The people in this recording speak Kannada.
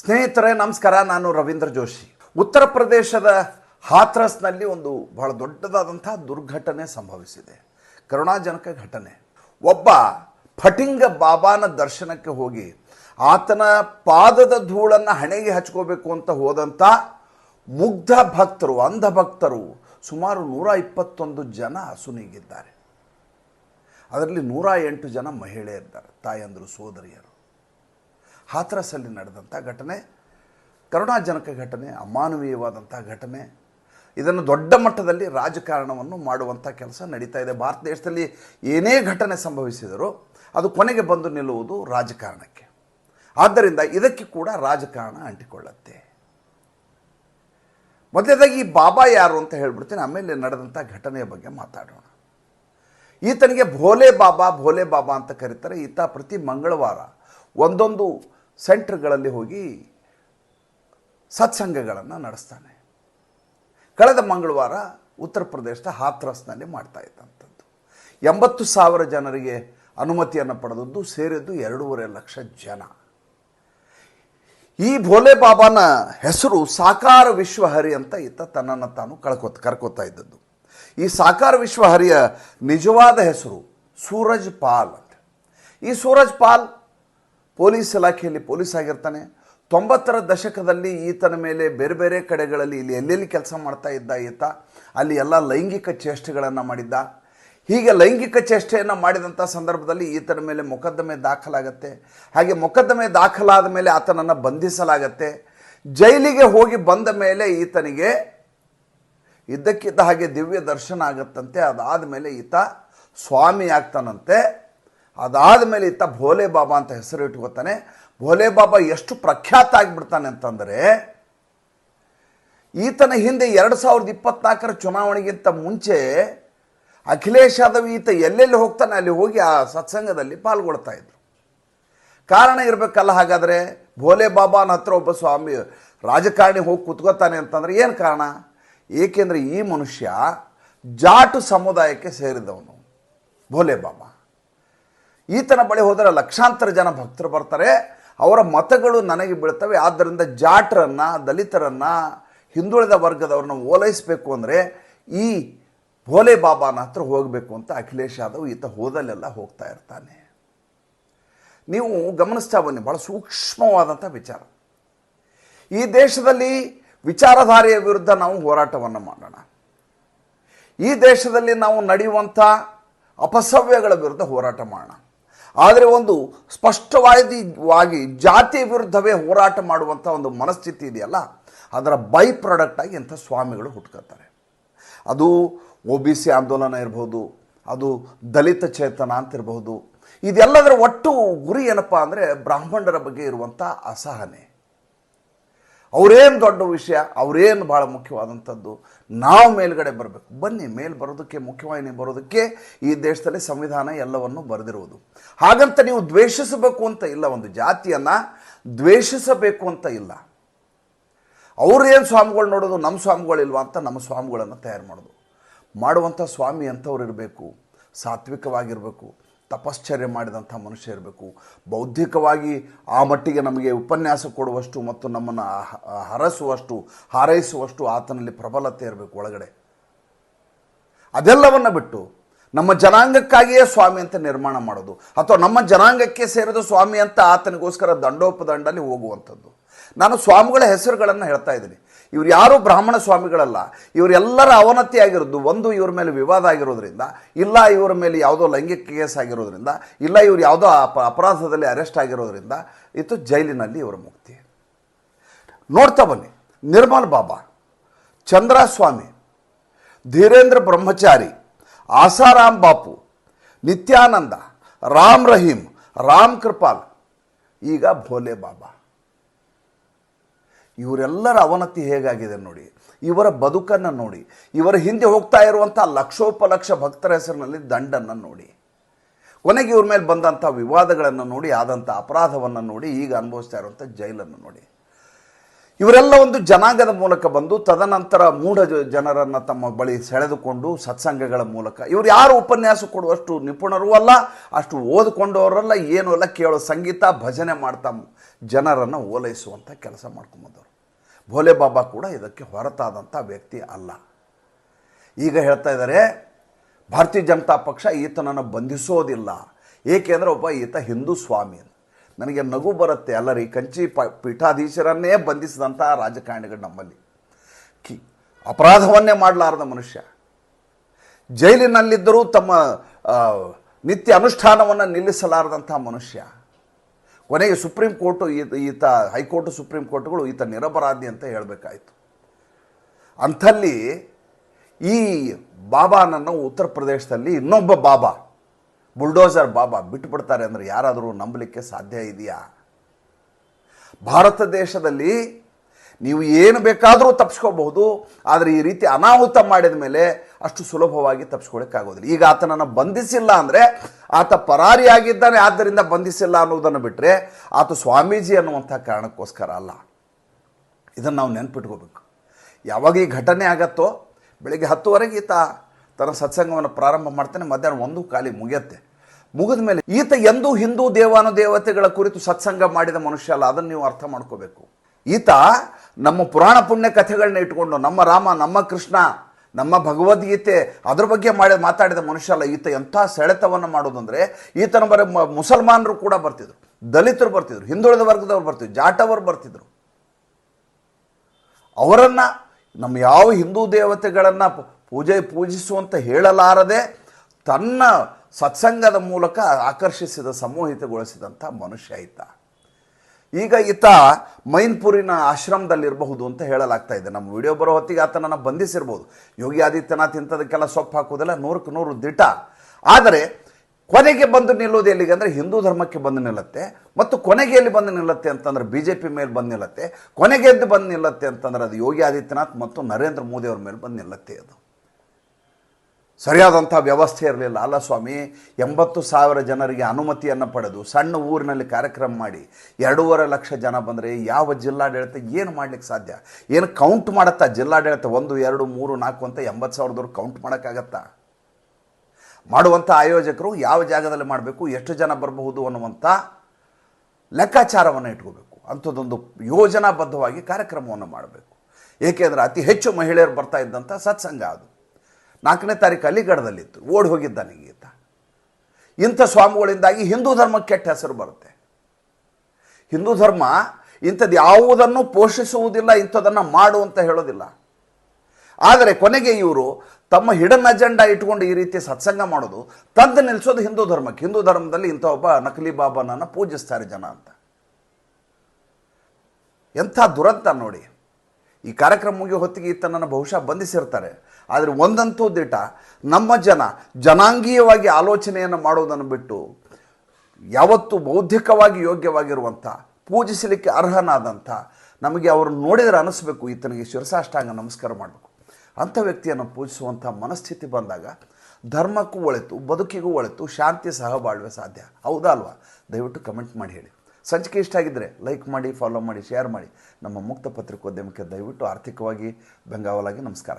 ಸ್ನೇಹಿತರೆ, ನಮಸ್ಕಾರ. ನಾನು ರವೀಂದ್ರ ಜೋಶಿ. ಉತ್ತರ ಪ್ರದೇಶದ ಹಾಥ್ರಸ್ನಲ್ಲಿ ಒಂದು ಬಹಳ ದೊಡ್ಡದಾದಂಥ ದುರ್ಘಟನೆ ಸಂಭವಿಸಿದೆ. ಕರುಣಾಜನಕ ಘಟನೆ. ಒಬ್ಬ ಫಟಿಂಗ ಬಾಬಾನ ದರ್ಶನಕ್ಕೆ ಹೋಗಿ ಆತನ ಪಾದದ ಧೂಳನ್ನು ಹಣೆಗೆ ಹಚ್ಕೋಬೇಕು ಅಂತ ಹೋದಂಥ ಮುಗ್ಧ ಭಕ್ತರು, ಅಂಧ ಭಕ್ತರು ಸುಮಾರು ನೂರ ಇಪ್ಪತ್ತೊಂದು ಜನ ಸುನೀಗಿದ್ದಾರೆ ಅದರಲ್ಲಿ ನೂರ ಎಂಟು ಜನ ಮಹಿಳೆಯರಿದ್ದಾರೆ, ತಾಯಂದರು, ಸೋದರಿಯರು. ಹಾಥ್ರಸಲ್ಲಿ ನಡೆದಂಥ ಘಟನೆ, ಕರುಣಾಜನಕ ಘಟನೆ, ಅಮಾನವೀಯವಾದಂಥ ಘಟನೆ, ಇದನ್ನು ದೊಡ್ಡ ಮಟ್ಟದಲ್ಲಿ ರಾಜಕಾರಣವನ್ನು ಮಾಡುವಂಥ ಕೆಲಸ ನಡೀತಾ ಇದೆ. ಭಾರತ ದೇಶದಲ್ಲಿ ಏನೇ ಘಟನೆ ಸಂಭವಿಸಿದರೂ ಅದು ಕೊನೆಗೆ ಬಂದು ನಿಲ್ಲುವುದು ರಾಜಕಾರಣಕ್ಕೆ. ಆದ್ದರಿಂದ ಇದಕ್ಕೆ ಕೂಡ ರಾಜಕಾರಣ ಅಂಟಿಕೊಳ್ಳುತ್ತೆ. ಮೊದಲನೇದಾಗಿ ಈ ಬಾಬಾ ಯಾರು ಅಂತ ಹೇಳ್ಬಿಡ್ತೀನಿ, ಆಮೇಲೆ ನಡೆದಂಥ ಘಟನೆಯ ಬಗ್ಗೆ ಮಾತಾಡೋಣ. ಈತನಿಗೆ ಭೋಲೆ ಬಾಬಾ ಭೋಲೆ ಬಾಬಾ ಅಂತ ಕರೀತಾರೆ. ಈತ ಪ್ರತಿ ಮಂಗಳವಾರ ಒಂದೊಂದು ಸೆಂಟ್ರ್ಗಳಲ್ಲಿ ಹೋಗಿ ಸತ್ಸಂಗಗಳನ್ನು ನಡೆಸ್ತಾನೆ. ಕಳೆದ ಮಂಗಳವಾರ ಉತ್ತರ ಪ್ರದೇಶದ ಹಾಥ್ರಸ್ನಲ್ಲಿ ಮಾಡ್ತಾ ಇದ್ದಂಥದ್ದು. ಎಂಬತ್ತು ಸಾವಿರ ಜನರಿಗೆ ಅನುಮತಿಯನ್ನು ಪಡೆದದ್ದು ಸೇರಿದ್ದು ಎರಡೂವರೆ ಲಕ್ಷ ಜನ. ಈ ಭೋಲೆ ಬಾಬಾನ ಹೆಸರು ಸಾಕಾರ ವಿಶ್ವಹರಿ ಅಂತ ಇತ್ತ ತನ್ನನ್ನು ತಾನು ಕಳ್ಕೊತ, ಕರ್ಕೋತಾ ಇದ್ದದ್ದು. ಈ ಸಾಕಾರ ವಿಶ್ವಹರಿಯ ನಿಜವಾದ ಹೆಸರು ಸೂರಜ್ ಪಾಲ್ ಅಂತ. ಈ ಸೂರಜ್ ಪಾಲ್ ಪೊಲೀಸ್ ಇಲಾಖೆಯಲ್ಲಿ ಪೊಲೀಸ್ ಆಗಿರ್ತಾನೆ. ತೊಂಬತ್ತರ ದಶಕದಲ್ಲಿ ಈತನ ಮೇಲೆ ಬೇರೆ ಬೇರೆ ಕಡೆಗಳಲ್ಲಿ ಇಲ್ಲಿ ಎಲ್ಲೆಲ್ಲಿ ಕೆಲಸ ಮಾಡ್ತಾ ಇದ್ದ ಈತ, ಅಲ್ಲಿ ಎಲ್ಲ ಲೈಂಗಿಕ ಚೇಷ್ಟೆಗಳನ್ನು ಮಾಡಿದ್ದ. ಹೀಗೆ ಲೈಂಗಿಕ ಚೇಷ್ಟೆಯನ್ನು ಮಾಡಿದಂಥ ಸಂದರ್ಭದಲ್ಲಿ ಈತನ ಮೇಲೆ ಮೊಕದ್ದಮೆ ದಾಖಲಾಗತ್ತೆ. ಹಾಗೆ ಮೊಕದ್ದಮೆ ದಾಖಲಾದ ಮೇಲೆ ಆತನನ್ನು ಬಂಧಿಸಲಾಗತ್ತೆ. ಜೈಲಿಗೆ ಹೋಗಿ ಬಂದ ಮೇಲೆ ಈತನಿಗೆ ಇದ್ದಕ್ಕಿದ್ದ ಹಾಗೆ ದಿವ್ಯ ದರ್ಶನ ಆಗತ್ತಂತೆ. ಅದಾದ ಮೇಲೆ ಈತ ಸ್ವಾಮಿ ಆಗ್ತಾನಂತೆ. ಅದಾದ ಮೇಲೆ ಇತ್ತ ಭೋಲೆ ಬಾಬಾ ಅಂತ ಹೆಸರು ಇಟ್ಕೋತಾನೆ. ಭೋಲೆ ಬಾಬಾ ಎಷ್ಟು ಪ್ರಖ್ಯಾತ ಆಗಿಬಿಡ್ತಾನೆ ಅಂತಂದರೆ, ಈತನ ಹಿಂದೆ ಎರಡು ಸಾವಿರದ ಇಪ್ಪತ್ನಾಲ್ಕರ ಚುನಾವಣೆಗಿಂತ ಮುಂಚೆ ಅಖಿಲೇಶ್ ಯಾದವ್ ಈತ ಎಲ್ಲೆಲ್ಲಿ ಹೋಗ್ತಾನೆ ಅಲ್ಲಿ ಹೋಗಿ ಆ ಸತ್ಸಂಗದಲ್ಲಿ ಪಾಲ್ಗೊಳ್ತಾ ಇದ್ರು. ಕಾರಣ ಇರಬೇಕಲ್ಲ ಹಾಗಾದರೆ, ಭೋಲೆ ಬಾಬಾನ ಹತ್ರ ಒಬ್ಬ ಸ್ವಾಮಿ ರಾಜಕಾರಣಿ ಹೋಗಿ ಕುತ್ಕೋತಾನೆ ಅಂತಂದ್ರೆ ಏನು ಕಾರಣ? ಏಕೆಂದರೆ ಈ ಮನುಷ್ಯ ಜಾಟು ಸಮುದಾಯಕ್ಕೆ ಸೇರಿದವನು, ಭೋಲೆ ಬಾಬಾ. ಈತನ ಬಳಿ ಹೋದರೆ ಲಕ್ಷಾಂತರ ಜನ ಭಕ್ತರು ಬರ್ತಾರೆ. ಅವರ ಮತಗಳು ನನಗೆ ಬೀಳ್ತವೆ. ಆದ್ದರಿಂದ ಜಾಟ್ರನ್ನು, ದಲಿತರನ್ನು, ಹಿಂದುಳಿದ ವರ್ಗದವ್ರನ್ನ ಓಲೈಸಬೇಕು ಅಂದರೆ ಈ ಭೋಲೆ ಬಾಬಾನ ಹತ್ರ ಹೋಗಬೇಕು ಅಂತ ಅಖಿಲೇಶ್ ಯಾದವ್ ಈತ ಹೋದಲ್ಲೆಲ್ಲ ಹೋಗ್ತಾ ಇರ್ತಾನೆ. ನೀವು ಗಮನಿಸ್ತಾ ಬನ್ನಿ ಭಾಳ ಸೂಕ್ಷ್ಮವಾದಂಥ ವಿಚಾರ. ಈ ದೇಶದಲ್ಲಿ ವಿಚಾರಧಾರೆಯ ವಿರುದ್ಧ ನಾವು ಹೋರಾಟವನ್ನು ಮಾಡೋಣ. ಈ ದೇಶದಲ್ಲಿ ನಾವು ನಡೆಯುವಂಥ ಅಪಸವ್ಯಗಳ ವಿರುದ್ಧ ಹೋರಾಟ ಮಾಡೋಣ. ಆದರೆ ಒಂದು ಸ್ಪಷ್ಟವಾದಿ ಜಾತಿ ವಿರುದ್ಧವೇ ಹೋರಾಟ ಮಾಡುವಂಥ ಒಂದು ಮನಸ್ಥಿತಿ ಇದೆಯಲ್ಲ, ಅದರ ಬೈ ಪ್ರಾಡಕ್ಟಾಗಿ ಇಂಥ ಸ್ವಾಮಿಗಳು ಹುಟ್ಕೋತಾರೆ ಅದು ಒ ಬಿ ಸಿ ಆಂದೋಲನ ಇರಬಹುದು ಅದು ದಲಿತ ಚೇತನ ಅಂತ ಇರಬಹುದು ಇದೆಲ್ಲದರ ಒಟ್ಟು ಗುರಿ ಏನಪ್ಪ ಅಂದರೆ ಬ್ರಾಹ್ಮಣರ ಬಗ್ಗೆ ಇರುವಂಥ ಅಸಹನೆ. ಅವರೇನು ದೊಡ್ಡ ವಿಷಯ, ಅವರೇನು ಭಾಳ ಮುಖ್ಯವಾದಂಥದ್ದು, ನಾವು ಮೇಲ್ಗಡೆ ಬರಬೇಕು. ಬನ್ನಿ, ಮೇಲ್ ಬರೋದಕ್ಕೆ, ಮುಖ್ಯವಾಹಿನಿ ಬರೋದಕ್ಕೆ ಈ ದೇಶದಲ್ಲಿ ಸಂವಿಧಾನ ಎಲ್ಲವನ್ನು ಬರೆದಿರುವುದು ಹಾಗಂತ ನೀವು ದ್ವೇಷಿಸಬೇಕು ಅಂತ ಇಲ್ಲ, ಒಂದು ಜಾತಿಯನ್ನು ದ್ವೇಷಿಸಬೇಕು ಅಂತ ಇಲ್ಲ. ಅವ್ರು ಏನು ಸ್ವಾಮಿಗಳು ನೋಡೋದು ನಮ್ಮ ಸ್ವಾಮಿಗಳಿಲ್ವಾ ಅಂತ ನಮ್ಮ ಸ್ವಾಮಿಗಳನ್ನು ತಯಾರು ಮಾಡೋದು. ಮಾಡುವಂಥ ಸ್ವಾಮಿ ಅಂಥವ್ರು ಇರಬೇಕು, ಸಾತ್ವಿಕವಾಗಿರಬೇಕು. ತಪಶ್ಚರ್ಯ ಮಾಡಿದಂಥ ಮನುಷ್ಯ ಇರಬೇಕು. ಬೌದ್ಧಿಕವಾಗಿ ಆ ಮಟ್ಟಿಗೆ ನಮಗೆ ಉಪನ್ಯಾಸ ಕೊಡುವಷ್ಟು ಮತ್ತು ನಮ್ಮನ್ನು ಹರಸುವಷ್ಟು, ಹಾರೈಸುವಷ್ಟು ಆತನಲ್ಲಿ ಪ್ರಬಲತೆ ಇರಬೇಕು ಒಳಗಡೆ. ಅದೆಲ್ಲವನ್ನು ಬಿಟ್ಟು ನಮ್ಮ ಜನಾಂಗಕ್ಕಾಗಿಯೇ ಸ್ವಾಮಿ ಅಂತ ನಿರ್ಮಾಣ ಮಾಡೋದು ಅಥವಾ ನಮ್ಮ ಜನಾಂಗಕ್ಕೆ ಸೇರಿದ ಸ್ವಾಮಿ ಅಂತ ಆತನಿಗೋಸ್ಕರ ದಂಡೋಪದಂಡಲ್ಲಿ ಹೋಗುವಂಥದ್ದು. ನಾನು ಸ್ವಾಮಿಗಳ ಹೆಸರುಗಳನ್ನು ಹೇಳ್ತಾ ಇದ್ದೀನಿ. ಇವ್ರು ಯಾರೂ ಬ್ರಾಹ್ಮಣ ಸ್ವಾಮಿಗಳಲ್ಲ. ಇವರೆಲ್ಲರ ಅವನತಿ ಆಗಿರೋದು ಒಂದು ಇವ್ರ ಮೇಲೆ ವಿವಾದ ಆಗಿರೋದ್ರಿಂದ, ಇಲ್ಲ ಇವರ ಮೇಲೆ ಯಾವುದೋ ಲೈಂಗಿಕ ಕೇಸ್ ಆಗಿರೋದ್ರಿಂದ, ಇಲ್ಲ ಇವ್ರು ಯಾವುದೋ ಅಪ, ಅಪರಾಧದಲ್ಲಿ ಅರೆಸ್ಟ್ ಆಗಿರೋದ್ರಿಂದ, ಇತ್ತು ಜೈಲಿನಲ್ಲಿ ಇವರ ಮುಕ್ತಿ. ನೋಡ್ತಾ ಬನ್ನಿ. ನಿರ್ಮಲ್ ಬಾಬಾ, ಚಂದ್ರಸ್ವಾಮಿ, ಧೀರೇಂದ್ರ ಬ್ರಹ್ಮಚಾರಿ ಆಸಾರಾಮ್ ಬಾಪು, ನಿತ್ಯಾನಂದ, ರಾಮ್ ರಹೀಂ, ರಾಮ್ ಕೃಪಾಲ್, ಈಗ ಭೋಲೆ ಬಾಬಾ. ಇವರೆಲ್ಲರ ಅವನತಿ ಹೇಗಾಗಿದೆ ನೋಡಿ. ಇವರ ಬದುಕನ್ನು ನೋಡಿ. ಇವರ ಹಿಂದೆ ಹೋಗ್ತಾ ಇರುವಂಥ ಲಕ್ಷೋಪಲಕ್ಷ ಭಕ್ತರ ಹೆಸರಿನಲ್ಲಿ ದಂಡನ್ನು ನೋಡಿ. ಕೊನೆಗೆ ಇವ್ರ ಮೇಲೆ ಬಂದಂಥ ವಿವಾದಗಳನ್ನು ನೋಡಿ, ಆದಂಥ ಅಪರಾಧವನ್ನು ನೋಡಿ, ಈಗ ಅನುಭವಿಸ್ತಾ ಇರುವಂಥ ಜೈಲನ್ನು ನೋಡಿ. ಇವರೆಲ್ಲ ಒಂದು ಜನಾಂಗದ ಮೂಲಕ ಬಂದು ತದನಂತರ ಮೂಢ ಜನರನ್ನು ತಮ್ಮ ಬಳಿ ಸೆಳೆದುಕೊಂಡು ಸತ್ಸಂಗಗಳ ಮೂಲಕ. ಇವರು ಯಾರು ಉಪನ್ಯಾಸ ಕೊಡುವಷ್ಟು ನಿಪುಣರು ಅಲ್ಲ, ಅಷ್ಟು ಓದಿಕೊಂಡವರಲ್ಲ, ಏನೂ ಅಲ್ಲ ಕೇಳೋ ಸಂಗೀತ, ಭಜನೆ ಮಾಡ್ತಾ ಜನರನ್ನು ಓಲೈಸುವಂಥ ಕೆಲಸ ಮಾಡ್ಕೊಂಬಂದವರು. ಭೋಲೆ ಬಾಬಾ ಕೂಡ ಇದಕ್ಕೆ ಹೊರತಾದಂಥ ವ್ಯಕ್ತಿ ಅಲ್ಲ. ಈಗ ಹೇಳ್ತಾ ಇದ್ದಾರೆ ಭಾರತೀಯ ಜನತಾ ಪಕ್ಷ ಈತನನ್ನು ಬಂಧಿಸೋದಿಲ್ಲ. ಏಕೆಂದರೆ ಒಬ್ಬ ಈತ ಹಿಂದೂ ಸ್ವಾಮಿ. ನನಗೆ ನಗು ಬರುತ್ತೆ ಅಲ್ಲ ರೀ ಕಂಚಿ ಪ ಪೀಠಾಧೀಶರನ್ನೇ ಬಂಧಿಸಿದಂಥ ರಾಜಕಾರಣಿಗಳು ನಮ್ಮಲ್ಲಿ. ಕಿ ಅಪರಾಧವನ್ನೇ ಮಾಡಲಾರದ ಮನುಷ್ಯ. ಜೈಲಿನಲ್ಲಿದ್ದರೂ ತಮ್ಮ ನಿತ್ಯ ಅನುಷ್ಠಾನವನ್ನು ನಿಲ್ಲಿಸಲಾರದಂಥ ಮನುಷ್ಯ. ಕೊನೆಗೆ ಸುಪ್ರೀಂ ಕೋರ್ಟು ಈತ, ಹೈಕೋರ್ಟು ಸುಪ್ರೀಂ ಕೋರ್ಟ್ಗಳು ಈತ ನಿರಪರಾಧಿ ಅಂತ ಹೇಳಬೇಕಾಯಿತು. ಅಂಥಲ್ಲಿ ಈ ಬಾಬಾನನ್ನು ಉತ್ತರ ಪ್ರದೇಶದಲ್ಲಿ ಇನ್ನೊಬ್ಬ ಬಾಬಾ ಬುಲ್ಡೋಸರ್ ಬಾಬಾ ಬಿಟ್ಟುಬಿಡ್ತಾರೆ ಅಂದರೆ ಯಾರಾದರೂ ನಂಬಲಿಕ್ಕೆ ಸಾಧ್ಯ ಇದೆಯಾ? ಭಾರತ ದೇಶದಲ್ಲಿ ನೀವು ಏನು ಬೇಕಾದರೂ ತಪ್ಪಿಸ್ಕೋಬಹುದು ಆದರೆ ಈ ರೀತಿ ಅನಾಹುತ ಮಾಡಿದ ಮೇಲೆ ಅಷ್ಟು ಸುಲಭವಾಗಿ ತಪ್ಪಿಸ್ಕೊಳ್ಳೋಕ್ಕಾಗೋದಿಲ್ಲ ಈಗ ಆತನನ್ನು ಬಂಧಿಸಿಲ್ಲ ಅಂದರೆ ಆತ ಪರಾರಿಯಾಗಿದ್ದಾನೆ, ಆದ್ದರಿಂದ ಬಂಧಿಸಿಲ್ಲ ಅನ್ನೋದನ್ನು ಬಿಟ್ಟರೆ ಆತ ಸ್ವಾಮೀಜಿ ಅನ್ನುವಂಥ ಕಾರಣಕ್ಕೋಸ್ಕರ ಅಲ್ಲ. ಇದನ್ನು ನಾವು ನೆನ್ಪಿಟ್ಕೋಬೇಕು. ಯಾವಾಗ ಈ ಘಟನೆ ಆಗತ್ತೋ, ಬೆಳಗ್ಗೆ ಹತ್ತುವರೆಗೆ ಈತ ತನ್ನ ಸತ್ಸಂಗವನ್ನು ಪ್ರಾರಂಭ ಮಾಡ್ತಾನೆ, ಮಧ್ಯಾಹ್ನ ಒಂದು ಖಾಲಿ ಮುಗಿಯತ್ತೆ. ಮುಗಿದ ಮೇಲೆ ಈತ ಎಂದೂ ಹಿಂದೂ ದೇವಾನು ದೇವತೆಗಳ ಕುರಿತು ಸತ್ಸಂಗ ಮಾಡಿದ ಮನುಷ್ಯ ಅಲ್ಲ, ಅದನ್ನು ನೀವು ಅರ್ಥ ಮಾಡ್ಕೋಬೇಕು. ಈತ ನಮ್ಮ ಪುರಾಣ ಪುಣ್ಯ ಕಥೆಗಳನ್ನ ಇಟ್ಕೊಂಡು, ನಮ್ಮ ರಾಮ, ನಮ್ಮ ಕೃಷ್ಣ, ನಮ್ಮ ಭಗವದ್ಗೀತೆ ಅದ್ರ ಬಗ್ಗೆ ಮಾಡಿ ಮಾತಾಡಿದ ಮನುಷ್ಯ ಅಲ್ಲ, ಈತ ಎಂಥ ಸೆಳೆತವನ್ನು ಮಾಡೋದಂದರೆ, ಈತನ ಬರ ಮುಸಲ್ಮಾನರು ಕೂಡ ಬರ್ತಿದ್ರು, ದಲಿತರು ಬರ್ತಿದ್ರು, ಹಿಂದುಳಿದ ವರ್ಗದವ್ರು ಬರ್ತಿದ್ರು, ಜಾಟವರು ಬರ್ತಿದ್ರು. ಅವರನ್ನು, ನಮ್ಮ ಯಾವ ಹಿಂದೂ ದೇವತೆಗಳನ್ನು ಪೂಜೆ ಪೂಜಿಸುವಂತ ಹೇಳಲಾರದೆ ತನ್ನ ಸತ್ಸಂಗದ ಮೂಲಕ ಆಕರ್ಷಿಸಿದ, ಸಮೋಹಿತಗೊಳಿಸಿದಂಥ ಮನುಷ್ಯ ಈತ ಈಗ ಈತ ಮೈನ್ಪುರಿನ ಆಶ್ರಮದಲ್ಲಿರಬಹುದು ಅಂತ ಹೇಳಲಾಗ್ತಾ ಇದೆ. ನಮ್ಮ ವಿಡಿಯೋ ಬರೋ ಹೊತ್ತಿಗೆ ಆತನನ್ನು ಬಂಧಿಸಿರ್ಬೋದು. ಯೋಗಿ ಆದಿತ್ಯನಾಥ್ ಇಂಥದಕ್ಕೆಲ್ಲ ಸೊಪ್ಪು ಹಾಕೋದಿಲ್ಲ ನೂರಕ್ಕೆ ನೂರು ದಿಟ. ಆದರೆ ಕೊನೆಗೆ ಬಂದು ನಿಲ್ಲೋದು ಎಲ್ಲಿಗೆ ಅಂದರೆ ಹಿಂದೂ ಧರ್ಮಕ್ಕೆ ಬಂದು ನಿಲ್ಲತ್ತೆ. ಮತ್ತು ಕೊನೆಗೆ ಎಲ್ಲಿ ಬಂದು ನಿಲ್ಲತ್ತೆ ಅಂತಂದ್ರೆ ಬಿ ಜೆ ಪಿ ಮೇಲೆ ಬಂದು ನಿಲ್ಲತ್ತೆ. ಕೊನೆಗೆ ಎದ್ದು ಬಂದು ನಿಲ್ಲತ್ತೆ ಅಂತಂದ್ರೆ ಅದು ಯೋಗಿ ಆದಿತ್ಯನಾಥ್ ಮತ್ತು ನರೇಂದ್ರ ಮೋದಿ ಅವ್ರ ಮೇಲೆ ಬಂದು ನಿಲ್ಲತ್ತೆ ಅದು. ಸರಿಯಾದಂಥ ವ್ಯವಸ್ಥೆ ಇರಲಿಲ್ಲ. ಅಲ್ಲ ಸ್ವಾಮಿ, ಎಂಬತ್ತು ಸಾವಿರ ಜನರಿಗೆ ಅನುಮತಿಯನ್ನು ಪಡೆದು ಸಣ್ಣ ಊರಿನಲ್ಲಿ ಕಾರ್ಯಕ್ರಮ ಮಾಡಿ ಎರಡೂವರೆ ಲಕ್ಷ ಜನ ಬಂದರೆ ಯಾವ ಜಿಲ್ಲಾಡಳಿತ ಏನು ಮಾಡಲಿಕ್ಕೆ ಸಾಧ್ಯ? ಏನು ಕೌಂಟ್ ಮಾಡುತ್ತಾ? ಜಿಲ್ಲಾಡಳಿತ ಒಂದು, ಎರಡು, ಮೂರು, ನಾಲ್ಕು ಅಂತ ಎಂಬತ್ತು ಸಾವಿರದವ್ರು ಕೌಂಟ್ ಮಾಡೋಕ್ಕಾಗತ್ತಾ? ಮಾಡುವಂಥ ಆಯೋಜಕರು ಯಾವ ಜಾಗದಲ್ಲಿ ಮಾಡಬೇಕು, ಎಷ್ಟು ಜನ ಬರಬಹುದು ಅನ್ನುವಂಥ ಲೆಕ್ಕಾಚಾರವನ್ನು ಇಟ್ಕೋಬೇಕು. ಅಂಥದ್ದೊಂದು ಯೋಜನಾಬದ್ಧವಾಗಿ ಕಾರ್ಯಕ್ರಮವನ್ನು ಮಾಡಬೇಕು. ಏಕೆಂದರೆ ಅತಿ ಹೆಚ್ಚು ಮಹಿಳೆಯರು ಬರ್ತಾ ಇದ್ದಂಥ ಸತ್ಸಂಗ ಅದು. ನಾಲ್ಕನೇ ತಾರೀಕು ಅಲಿಗಢದಲ್ಲಿತ್ತು. ಓಡಿ ಹೋಗಿದ್ದಾನೆ ಈತ ಇಂಥ ಸ್ವಾಮಿಗಳಿಂದಾಗಿ ಹಿಂದೂ ಧರ್ಮಕ್ಕೆ ಕೆಟ್ಟ ಹೆಸರು ಬರುತ್ತೆ. ಹಿಂದೂ ಧರ್ಮ ಇಂಥದ್ದು ಯಾವುದನ್ನು ಪೋಷಿಸುವುದಿಲ್ಲ ಇಂಥದನ್ನು ಮಾಡು ಅಂತ ಹೇಳೋದಿಲ್ಲ. ಆದರೆ ಕೊನೆಗೆ ಇವರು ತಮ್ಮ ಹಿಡನ್ ಅಜೆಂಡಾ ಇಟ್ಕೊಂಡು ಈ ರೀತಿ ಸತ್ಸಂಗ ಮಾಡೋದು, ತಂದು ನಿಲ್ಲಿಸೋದು ಹಿಂದೂ ಧರ್ಮಕ್ಕೆ. ಹಿಂದೂ ಧರ್ಮದಲ್ಲಿ ಇಂಥ ಒಬ್ಬ ನಕಲಿ ಬಾಬಾನನ್ನು ಪೂಜಿಸ್ತಾರೆ ಜನ ಅಂತ. ಎಂಥ ದುರಂತ ನೋಡಿ. ಈ ಕಾರ್ಯಕ್ರಮ ಮುಗಿಯೋ ಹೊತ್ತಿಗೆ ಈತನನ್ನು ಬಹುಶಃ ಬಂಧಿಸಿರ್ತಾರೆ. ಆದರೆ ಒಂದಂತೂ ದಿಟ, ನಮ್ಮ ಜನ ಜನಾಂಗೀಯವಾಗಿ ಆಲೋಚನೆಯನ್ನು ಮಾಡೋದನ್ನು ಬಿಟ್ಟು ಯಾವತ್ತು ಬೌದ್ಧಿಕವಾಗಿ ಯೋಗ್ಯವಾಗಿರುವಂಥ, ಪೂಜಿಸಲಿಕ್ಕೆ ಅರ್ಹನಾದಂಥ, ನಮಗೆ ಅವರು ನೋಡಿದರೆ ಅನಿಸ್ಬೇಕು, ಈತನಿಗೆ ಶಿರಸಾಷ್ಟಾಂಗ ನಮಸ್ಕಾರ ಮಾಡಬೇಕು. ಅಂಥ ವ್ಯಕ್ತಿಯನ್ನು ಪೂಜಿಸುವಂಥ ಮನಸ್ಥಿತಿ ಬಂದಾಗ ಧರ್ಮಕ್ಕೂ ಒಳಿತು, ಬದುಕಿಗೂ ಒಳಿತು, ಶಾಂತಿ ಸಹ ಬಾಳ್ವೆ ಸಾಧ್ಯ. ಹೌದಾ ಅಲ್ವಾ? ದಯವಿಟ್ಟು ಕಮೆಂಟ್ ಮಾಡಿ ಹೇಳಿ. ಸಂಚಿಕೆ ಇಷ್ಟ ಆಗಿದ್ದರೆ ಲೈಕ್ ಮಾಡಿ, ಫಾಲೋ ಮಾಡಿ, ಶೇರ್ ಮಾಡಿ. ನಮ್ಮ ಮುಕ್ತ ಪತ್ರಿಕೋದ್ಯಮಕ್ಕೆ ದಯವಿಟ್ಟು ಆರ್ಥಿಕವಾಗಿ ಬೆಂಗಾವಲಾಗಿ ನಮಸ್ಕಾರ.